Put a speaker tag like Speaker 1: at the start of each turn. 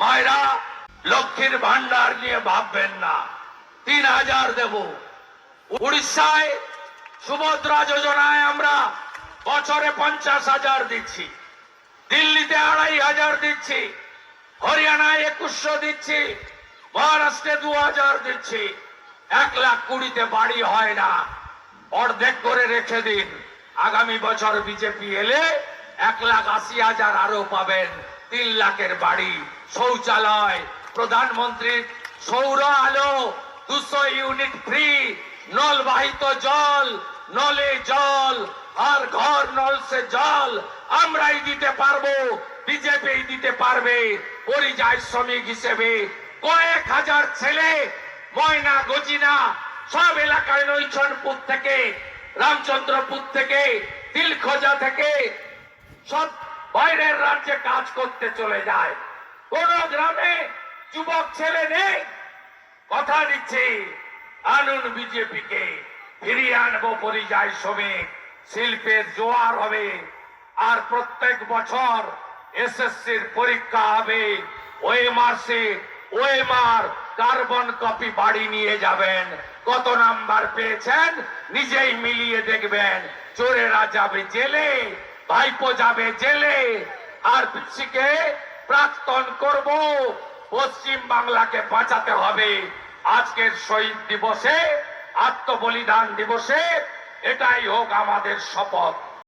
Speaker 1: মায়েরা, লক্ষ্মীর ভান্ডার নিয়ে ভাববেন না। তিন হাজার দেব। উড়িষ্যায় সুভদ্রা যোজনায় আমরা বছরে পঞ্চাশ হাজার দিচ্ছি। দিল্লিতে আড়াই হাজার দিচ্ছি। হরিয়ানায় একুশশো দিচ্ছি। মহারাষ্ট্রে দু হাজার দিচ্ছি। এক লাখ কুড়িতে বাড়ি হয় না। অর্ধেক করে রেখে দিন। আগামী বছর বিজেপি এলে এক লাখ আশি হাজার আরও পাবেন। তিন লাখের বাড়ি। শৌচালয় প্রধানমন্ত্রীর সৌর আলো, দুশো ইউনিট ফ্রি, নলবাহিত জল, নলে জল, আর ঘর নল সে জল। আমরাই দিতে পারব বিজেপি দিতে পারবে, পরিযায়ী শ্রমিক হিসেবে। কয়েক হাজার ছেলে, ময়না, গজিনা, সব এলাকায় নৈছনপুর থেকে, রামচন্দ্রপুর থেকে, তিলখোজা থেকে, সব বাইরের রাজ্যে কাজ করতে চলে যায়। কোন গ্রামে যুবক ছেলে নেই। কথা দিচ্ছি, আনুন বিজেপিকে। ফিরিয়ে আনব পরিযায়ী শ্রমিক। শিল্পের জোয়ার হবে। আর প্রত্যেক বছর এসএসসির পরীক্ষা হবে। ওই মাসে, ওই মার কার্বন কপি বাড়ি নিয়ে যাবেন। কত নাম্বার পেয়েছেন? নিজেই মিলিয়ে দেখবেন। চোরেরা যাবে জেলে। ভাইপো যাবে জেলে। আর পিসিকে প্রাক্তন করব। পশ্চিম বাংলাকে বাঁচাতে হবে। আজকের শহীদ দিবসে, আত্মবলিদান দিবসে, এটাই হোক আমাদের শপথ।